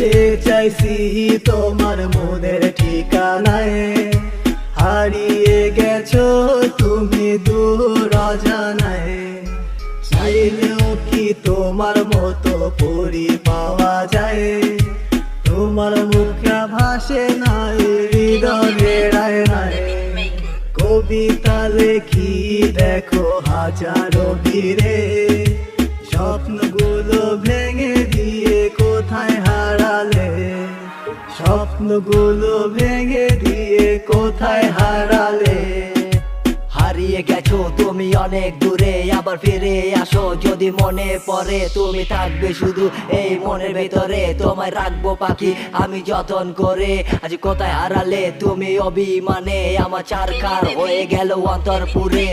থাকতে চাইছি তোমার মনের ঠিকানায়। হারিয়ে গেছো তুমি দূর জানায় চাইলেও কি তোমার মতো পরি পাওয়া যায়? তোমার মুখে ভাসে নাই। হৃদয়ের কবিতা লেখি দেখো হাজারো বীরে। স্বপ্নগুলো ভেঙে দিয়ে কোথায় হারালে হারিয়ে গেছো, তুমি অনেক দূরে, আবার ফিরে আসো। যদি মনে পড়ে, তুমি থাকবে শুধু এই মনের ভেতরে। তোমায় রাখব পাখি, আমি যতন করে আজ কোথায় হারালে? তুমি অভিমানে আমার চারখার হয়ে গেল অন্তরপুরে।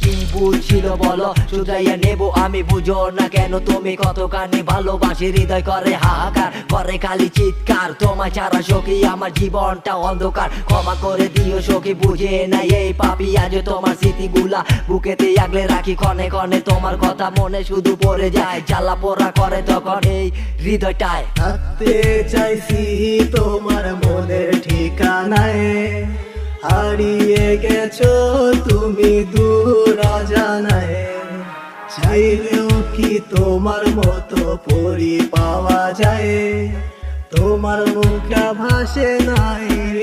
কি বুঝছিল বলো? শুধাইয়া নেব আমি, বুঝো না কেন তুমি কতখানি ভালোবাসি, হৃদয় করে হাহাকার, করে খালি চিৎকার। তোমায় ছাড়া সখী, আমার জীবনটা অন্ধকার। ক্ষমা করে দিও সখী, বুঝে না এই পাপি, আজ তোমার স্মৃতিগুলা বুকেতে আগলে রাখি কনে ক্ষণে তোমার কথা মনে শুধু পড়ে যায়। জ্বালা পোড়া করে তখন এই হৃদয়টায়। থাকতে চাইছি তোমার মনের ঠিকানায়। হারিয়ে গেছো তুমি দূর জানায় চাইলেও কি তোমার মতো পরি পাওয়া যায়? তোমার মুখা ভাসে নাই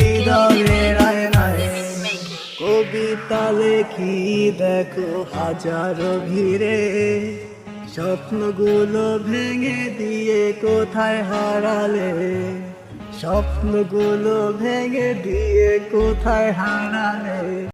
কবিতা লেখি দেখো হাজারো ভিড়ে? স্বপ্নগুলো ভেঙে দিয়ে কোথায় হারালে? স্বপ্নগুলো ভেঙে দিয়ে কোথায় হারালে?